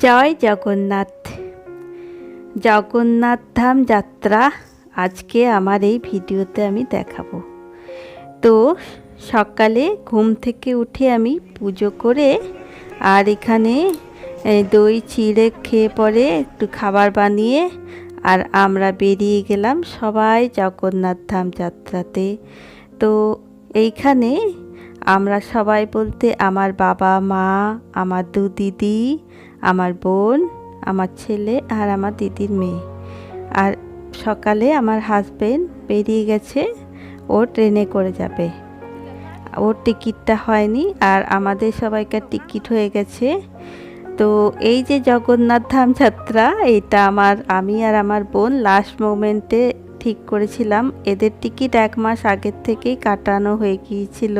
জয় জগন্নাথ। জগন্নাথ ধাম যাত্রা আজকে আমার এই ভিডিওতে আমি দেখাবো। তো সকালে ঘুম থেকে উঠে আমি পুজো করে আর এখানে দই চিড়ে খেয়ে পরে একটু খাবার বানিয়ে আর আমরা বেরিয়ে গেলাম সবাই জগন্নাথ ধাম যাত্রাতে। তো এইখানে আমরা সবাই বলতে আমার বাবা মা, আমার দু দিদি আমার বোন, আমার ছেলে আর আমার দিদির মেয়ে। আর সকালে আমার হাজবেন্ড বেরিয়ে গেছে, ও ট্রেনে করে যাবে। ওর টিকিটটা হয়নি আর আমাদের সবাইকার টিকিট হয়ে গেছে। তো এই যে জগন্নাথ ধাম যাত্রা, এটা আমার, আমি আর আমার বোন লাস্ট মোমেন্টে ঠিক করেছিলাম। এদের টিকিট এক মাস আগের থেকেই কাটানো হয়ে গিয়েছিল।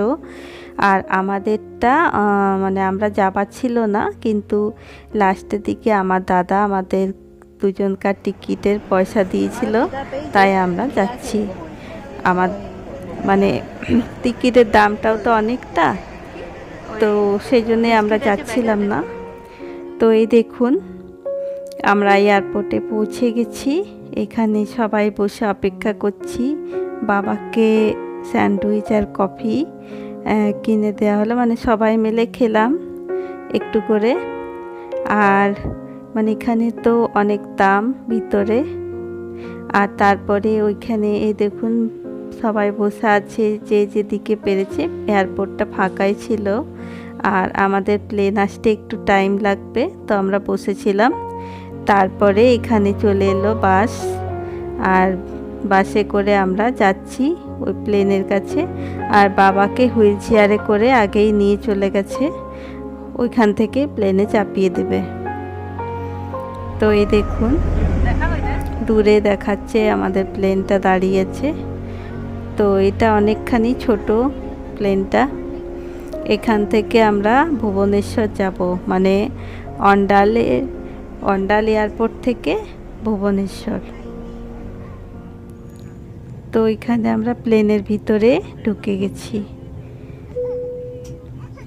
আর আমাদেরটা মানে আমরা যাবার ছিল না, কিন্তু লাস্টের দিকে আমার দাদা আমাদের দুজনকার টিকিটের পয়সা দিয়েছিল, তাই আমরা যাচ্ছি। আমার মানে টিকিটের দামটাও তো অনেকটা, তো সেই জন্যে আমরা যাচ্ছিলাম না। তো এই দেখুন, আমরা এয়ারপোর্টে পৌঁছে গেছি, এখানে সবাই বসে অপেক্ষা করছি, বাবাকে স্যান্ডউইচ আর কফি কিনে দেওয়া হলো। মানে সবাই মিলে খেলাম একটু করে। আর মানে এখানে তো অনেক দাম ভিতরে। আর তারপরে ওইখানে এই দেখুন সবাই বসে আছে, যে যেদিকে পেরেছে এয়ারপোর্টটা ফাঁকাই ছিল। আর আমাদের প্লেন আসতে একটু টাইম লাগবে, তো আমরা বসেছিলাম। তারপরে এখানে চলে এলো বাস। আর বাসে করে আমরা যাচ্ছি। ওই প্লেনের কাছে। আর বাবাকে হুইল চেয়ারে করে আগেই নিয়ে চলে গেছে। ওইখান থেকে প্লেনে চাপিয়ে দেবে। তো এই দেখুন, দূরে দেখাচ্ছে আমাদের প্লেনটা দাঁড়িয়েছে। তো এটা অনেকখানি ছোট প্লেনটা। এখান থেকে আমরা ভুবনেশ্বর যাব। মানে অন্ডালে, অন্ডাল এয়ারপোর্ট থেকে ভুবনেশ্বর। তো এখানে আমরা প্লেনের ভিতরে ঢুকে গেছি।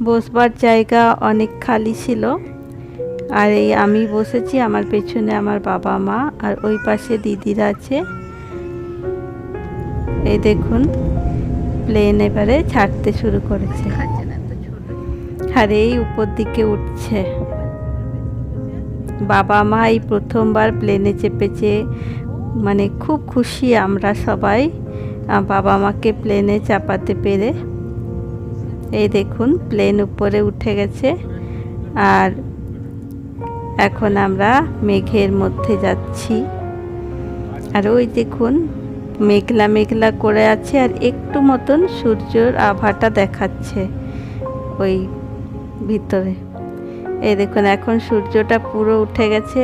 বসবার জায়গা অনেক খালি ছিল। আর এই আমি বসেছি, আমার পেছনে আমার বাবা মা আর ওই পাশে দিদিরা আছে। এই দেখুন, প্লেন এবারে ছাড়তে শুরু করেছে। আর এই উপর দিকে উঠছে। বাবা মা এই প্রথমবার প্লেনে চেপেছে মানে খুব খুশি আমরা সবাই বাবা মাকে প্লেনে চাপাতে পেরে। এই দেখুন প্লেন উপরে উঠে গেছে। আর এখন আমরা মেঘের মধ্যে যাচ্ছি। আর ওই দেখুন, মেঘলা মেঘলা করে আছে আর একটু মতন সূর্যর আভাটা দেখাচ্ছে ওই ভিতরে। এই দেখুন, এখন সূর্যটা পুরো উঠে গেছে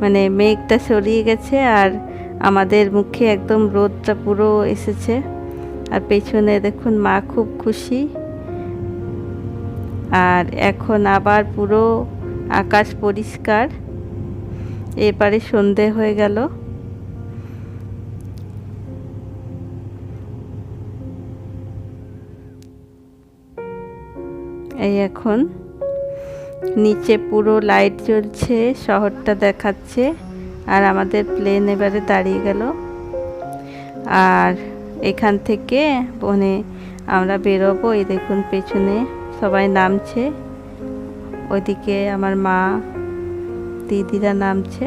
মানে মেঘটা সরিয়ে গেছে আর আমাদের মুখে একদম রোদটা পুরো এসেছে। আর পেছনে দেখুন মা খুব খুশি। আর এখন আবার পুরো আকাশ পরিষ্কার। এরপরে সন্ধে হয়ে গেল। এই এখন নিচে পুরো লাইট জ্বলছে, শহরটা দেখাচ্ছে। আর আমাদের প্লেন এবারে দাঁড়িয়ে গেল। আর এখান থেকে মানে আমরা বেরোবো, এই দেখুন পেছনে সবাই নামছে। ওইদিকে আমার মা, দিদিরা নামছে।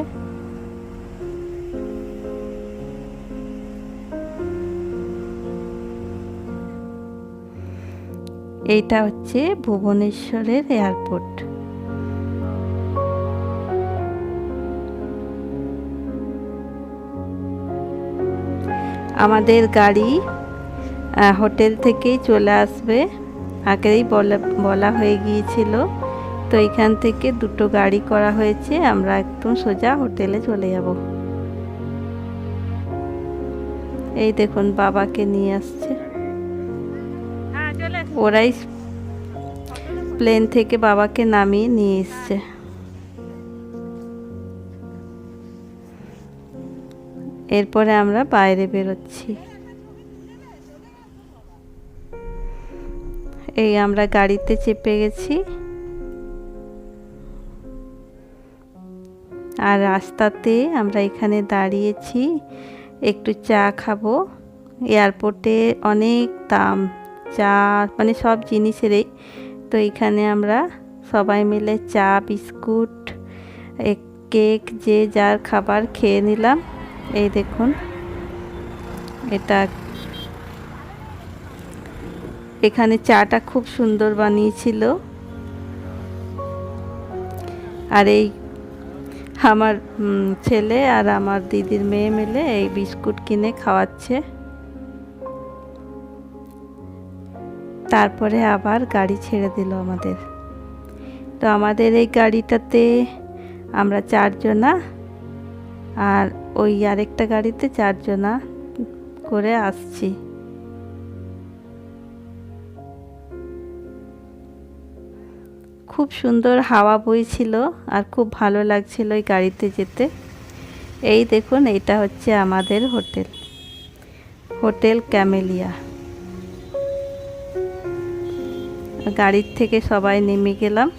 এইটা হচ্ছে ভুবনেশ্বরের এয়ারপোর্ট আমাদের গাড়ি হোটেল থেকেই চলে আসবে। আগেই বলা বলা হয়ে গিয়েছিল। তো এখান থেকে দুটো গাড়ি করা হয়েছে আমরা একদম সোজা হোটেলে চলে যাব। এই দেখুন বাবাকে নিয়ে আসছে। ওরাই প্লেন থেকে বাবাকে নামিয়ে নিয়ে এসছে। এরপরে আমরা বাইরে বেরোচ্ছি। এই আমরা গাড়িতে চেপে গেছি। আর রাস্তাতে আমরা এখানে দাঁড়িয়েছি। একটু চা খাব। এয়ারপোর্টে অনেক দাম, চা মানে সব জিনিসেরই। তো এখানে আমরা সবাই মিলে চা, বিস্কুট কেক, যে যার খাবার খেয়ে নিলাম। এই দেখুন, এটা এখানে চাটা খুব সুন্দর বানিয়েছিল। আর এই আমার ছেলে আর আমার দিদির মেয়ে মিলে এই বিস্কুট কিনে খাওয়াচ্ছে। তারপরে আবার গাড়ি ছেড়ে দিল আমাদের। তো আমাদের এই গাড়িটাতে আমরা চারজনা আর ওই আরেকটা গাড়িতে চারজনা করে আসছি। খুব সুন্দর হাওয়া বইছিল আর খুব ভালো লাগছিল ওই গাড়িতে যেতে। এই দেখুন এইটা হচ্ছে আমাদের হোটেল। Hotel camellia. গাড়ির থেকে সবাই নেমে গেলাম।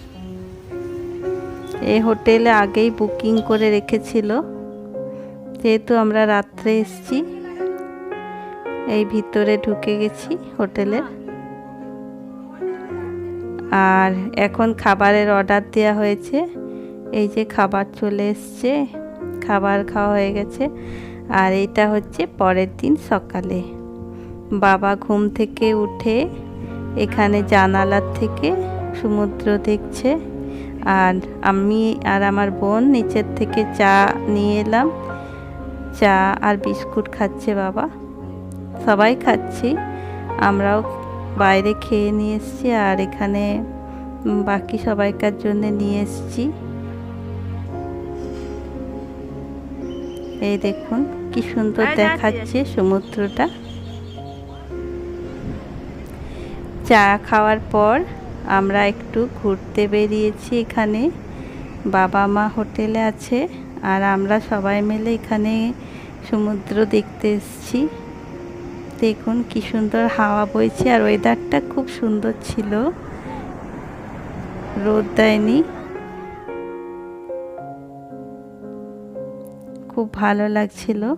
এই হোটেলে আগেই বুকিং করে রেখেছিল। যেহেতু আমরা রাত্রে এসছি, এই ভিতরে ঢুকে গেছি হোটেলের। আর এখন খাবারের অর্ডার দেওয়া হয়েছে। এই যে খাবার চলে এসছে, খাবার খাওয়া হয়ে গেছে। আর এটা হচ্ছে পরের দিন সকালে। বাবা ঘুম থেকে উঠে এখানে জানালার থেকে সমুদ্র দেখছে। আর আমি আর আমার বোন নিচের থেকে চা নিয়ে এলাম। চা আর বিস্কুট খাচ্ছে বাবা। সবাই খাচ্ছি আমরাও বাইরে খেয়ে নিয়ে এসছি আর এখানে বাকি সবাইকার জন্য নিয়ে এসছি। এই দেখুন কি সুন্দর দেখাচ্ছে সমুদ্রটা। চা খাওয়ার পর আমরা একটু ঘুরতে বেরিয়েছি এখানে। বাবা মা হোটেলে আছে। আর আমরা সবাই মিলে এখানে সমুদ্র দেখতে এসেছি। দেখুন কি সুন্দর হাওয়া বইছে আর ওয়েদারটা খুব সুন্দর ছিল। রোদ দেয়নি। খুব ভালো লাগছিল।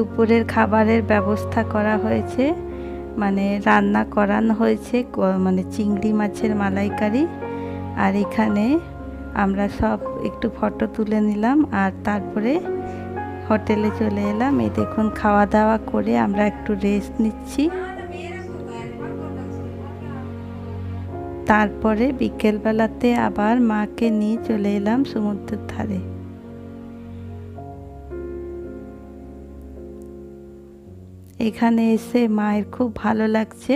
দুপুরের খাবারের ব্যবস্থা করা হয়েছে। মানে রান্না করানো হয়েছে মানে চিংড়ি মাছের মালাইকারি। আর এখানে আমরা সব একটু ফটো তুলে নিলাম আর তারপরে হোটেলে চলে এলাম। এই দেখুন খাওয়া দাওয়া করে আমরা একটু রেস্ট নিচ্ছি। তারপরে বিকেলবেলাতে আবার মাকে নিয়ে চলে এলাম সমুদ্রের ধারে। এখানে এসে মায়ের খুব ভালো লাগছে।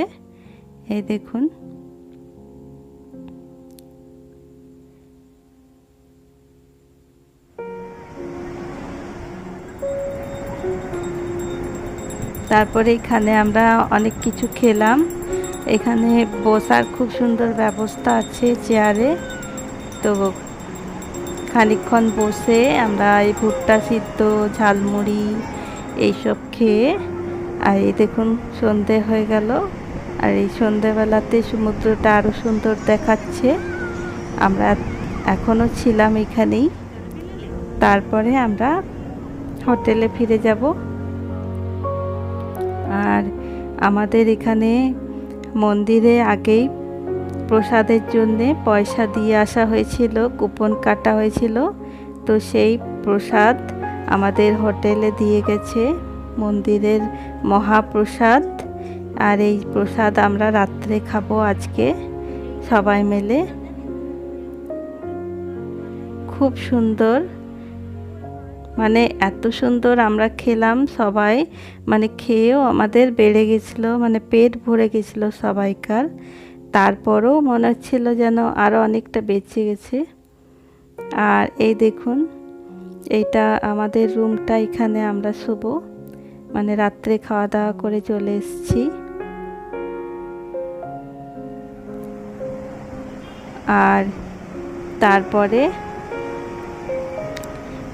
এই দেখুন। তারপরে এখানে আমরা অনেক কিছু খেলাম। এখানে বসার খুব সুন্দর ব্যবস্থা আছে চেয়ারে। তো খানিক্ষণ বসে আমরা এই ভুট্টা সিদ্ধ, ঝালমুড়ি, এইসব খেয়ে আর এই দেখুন, সন্ধে হয়ে গেল। আর এই সন্ধেবেলাতে সমুদ্রটা আরও সুন্দর দেখাচ্ছে। আমরা এখনও ছিলাম এখানেই। তারপরে আমরা হোটেলে ফিরে যাব। আর আমাদের এখানে মন্দিরে আগেই প্রসাদের জন্যে পয়সা দিয়ে আসা হয়েছিল, কুপন কাটা হয়েছিল। তো সেই প্রসাদ আমাদের হোটেলে দিয়ে গেছে। মন্দিরের মহাপ্রসাদ। আর এই প্রসাদ আমরা রাত্রে খাব আজকে, সবাই মিলে। খুব সুন্দর। মানে এত সুন্দর আমরা খেলাম সবাই। মানে খেয়েও আমাদের বেড়ে গেছিল মানে পেট ভরে গেছিল সবাইকার। তারপরও মনে হচ্ছিল যেন আরও অনেকটা বেঁচে গেছে। আর এই দেখুন, এইটা আমাদের রুমটা এখানে আমরা শুবো। মানে রাত্রে খাওয়া দাওয়া করে চলে এসেছি। আর তারপরে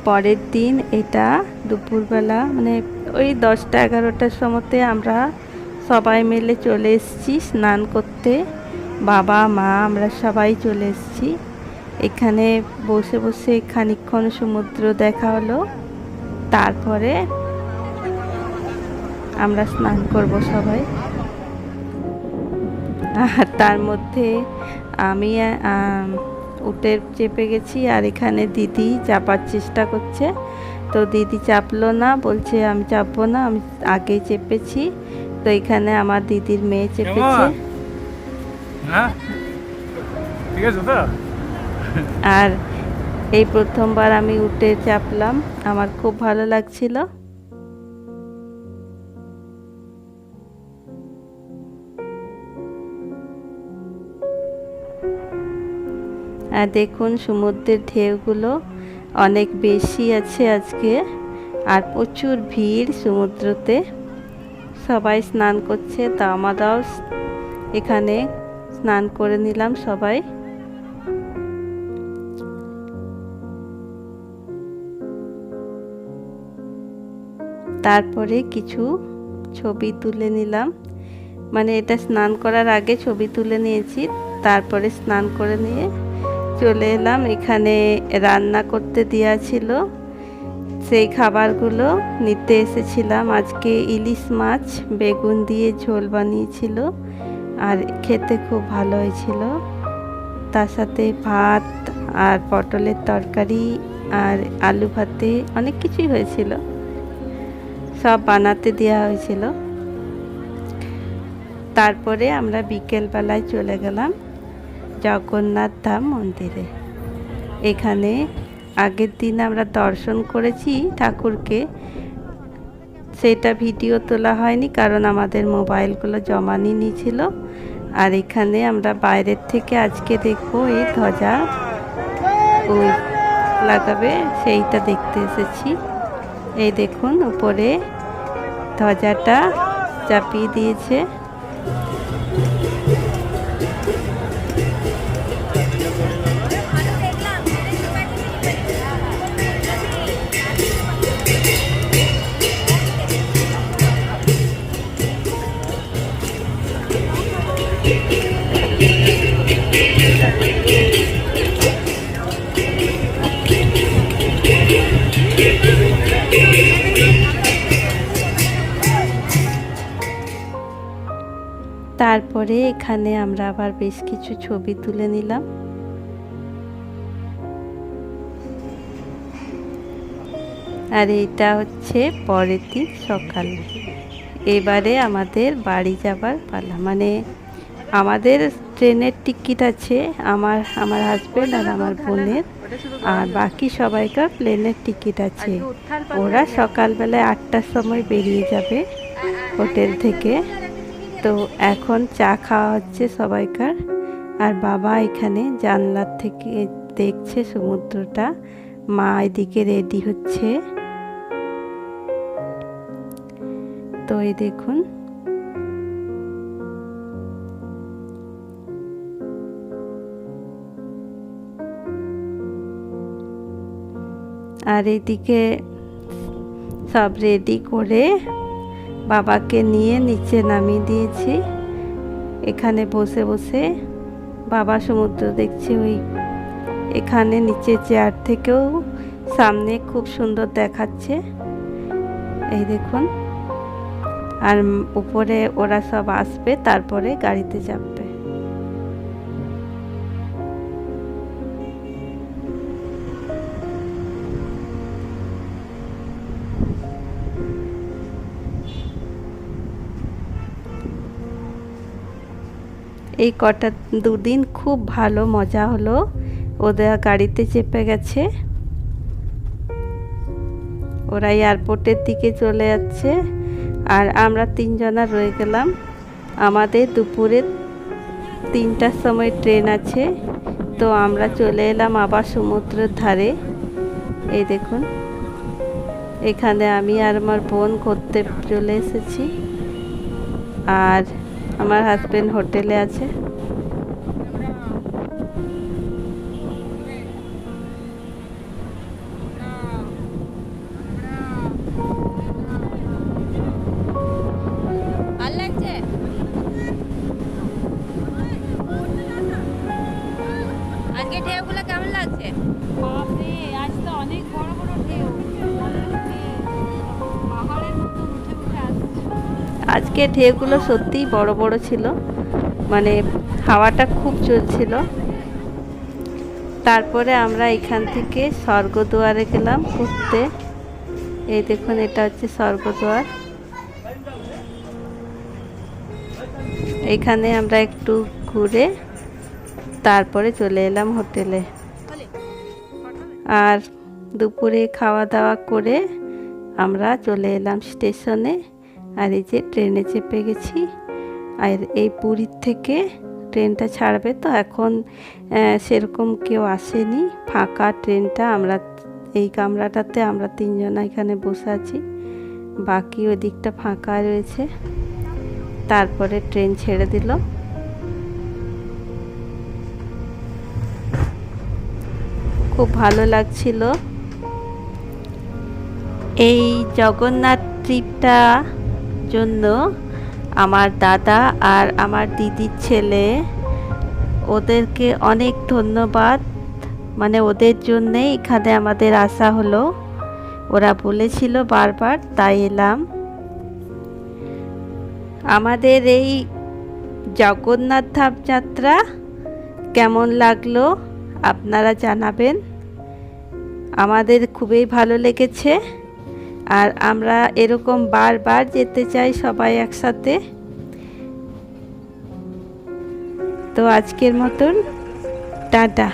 পরের দিন এটা দুপুরবেলা মানে ওই দশটা এগারোটার সময়তে আমরা সবাই মিলে চলে এসেছি স্নান করতে। বাবা, মা, আমরা সবাই চলে এসেছি। এখানে বসে বসে খানিকক্ষণ সমুদ্র দেখা হলো। তারপরে আমরা স্নান করব সবাই। আর তার মধ্যে আমি উঠে চেপে গেছি আর এখানে দিদি চাপার চেষ্টা করছে। তো দিদি চাপলো না বলছে আমি চাপবো না আমি আগেই চেপেছি। তো এখানে আমার দিদির মেয়ে চেপেছে? হ্যাঁ? আর এই প্রথমবার আমি উঠে চাপলাম আমার খুব ভালো লাগছিল। আর দেখুন সমুদ্রের ঢেউগুলো অনেক বেশি আছে আজকে। আর প্রচুর ভিড় সমুদ্রতে। সবাই স্নান করছে তা আমরাও এখানে স্নান করে নিলাম সবাই। তারপরে কিছু ছবি তুলে নিলাম। মানে এটা স্নান করার আগে ছবি তুলে নিয়েছি, তারপরে স্নান করে নিয়ে চলে এলাম। এখানে রান্না করতে দেওয়া ছিল। সেই খাবারগুলো নিতে এসেছিলাম। আজকে ইলিশ মাছ, বেগুন দিয়ে ঝোল বানিয়েছিল আর খেতে খুব ভালো হয়েছিল। তার সাথে ভাত আর পটলের তরকারি আর আলু ভাতে অনেক কিছুই হয়েছিল। সব বানাতে দেওয়া হয়েছিল। তারপরে আমরা বিকেলবেলায় চলে গেলাম। জগন্নাথ ধাম মন্দিরে। এখানে আগের দিন আমরা দর্শন করেছি ঠাকুরকে। সেটা ভিডিও তোলা হয়নি কারণ আমাদের মোবাইলগুলো জমা নিয়ে নিয়েছিল আর এখানে আমরা বাইরের থেকে আজকে দেখব এই ধ্বজা ওই লাগাবে, সেইটা দেখতে এসেছি। এই দেখুন, উপরে ধ্বজাটা চাপিয়ে দিয়েছে। তারপরে এখানে আমরা আবার বেশ কিছু ছবি তুলে নিলাম। আর এটা হচ্ছে পরের দিন সকাল। এবারে আমাদের বাড়ি যাবার পালা। মানে আমাদের ট্রেনের টিকিট আছে আমার আমার হাজব্যান্ড আর আমার বোনের। আর বাকি সবাইকার প্লেনের টিকিট আছে। ওরা সকালবেলায় আটটার সময় বেরিয়ে যাবে হোটেল থেকে। তো এখন চা খাওয়া হচ্ছে সবাইকার। আর বাবা এখানে জানলার থেকে দেখছে সমুদ্রটা। মা এদিকে রেডি হচ্ছে। তো এই দেখুন। আর এদিকে সব রেডি করে বাবাকে নিয়ে নিচে নামিয়ে দিয়েছি। এখানে বসে বসে বাবা সমুদ্র দেখছে ওই এখানে নিচে চেয়ার থেকেও সামনে খুব সুন্দর দেখাচ্ছে। এই দেখুন। আর উপরে ওরা সব আসবে, তারপরে গাড়িতে চাপবে এই কটা দুদিন খুব ভালো মজা হলো। ওদের গাড়িতে চেপে গেছে। ওরা এয়ারপোর্টের দিকে চলে যাচ্ছে। আর আমরা তিনজনা রয়ে গেলাম। আমাদের দুপুরে তিনটার সময় ট্রেন আছে। তো আমরা চলে এলাম আবার সমুদ্রের ধারে। এই দেখুন, এখানে আমি আর আমার বোন ঘুরতে চলে এসেছি। আর আমার হাজব্যান্ড হোটেলে আছে। আজকে ঢেউগুলো সত্যিই বড় বড় ছিল। মানে হাওয়াটা খুব চলছিল। তারপরে আমরা এখান থেকে স্বর্গদুয়ারে গেলাম ঘুরতে। এই দেখুন, এটা হচ্ছে স্বর্গদুয়ার। এখানে আমরা একটু ঘুরে তারপরে চলে এলাম হোটেলে। আর দুপুরে খাওয়া দাওয়া করে আমরা চলে এলাম স্টেশনে। আর এই যে ট্রেনে চেপে গেছি। আর এই পুরীর থেকে ট্রেনটা ছাড়বে তো এখন সেরকম কেউ আসেনি। ফাঁকা ট্রেনটা আমরা, এই কামরাটাতে আমরা তিনজনা এখানে বসে আছি। বাকি ওই দিকটা ফাঁকা রয়েছে। তারপরে ট্রেন ছেড়ে দিল। খুব ভালো লাগছিল। এই জগন্নাথ ট্রিপটা জন্য আমার দাদা আর আমার দিদির ছেলে ওদেরকে অনেক ধন্যবাদ। মানে ওদের জন্যে এখানে আমাদের আসা হলো। ওরা বলেছিল বারবার, তাই এলাম। আমাদের এই জগন্নাথ ধাম যাত্রা কেমন লাগল আপনারা জানাবেন। আমাদের খুবই ভালো লেগেছে। আর আমরা এরকম বারবার যেতে চাই সবাই একসাথে। তো আজকের মতন টাটা।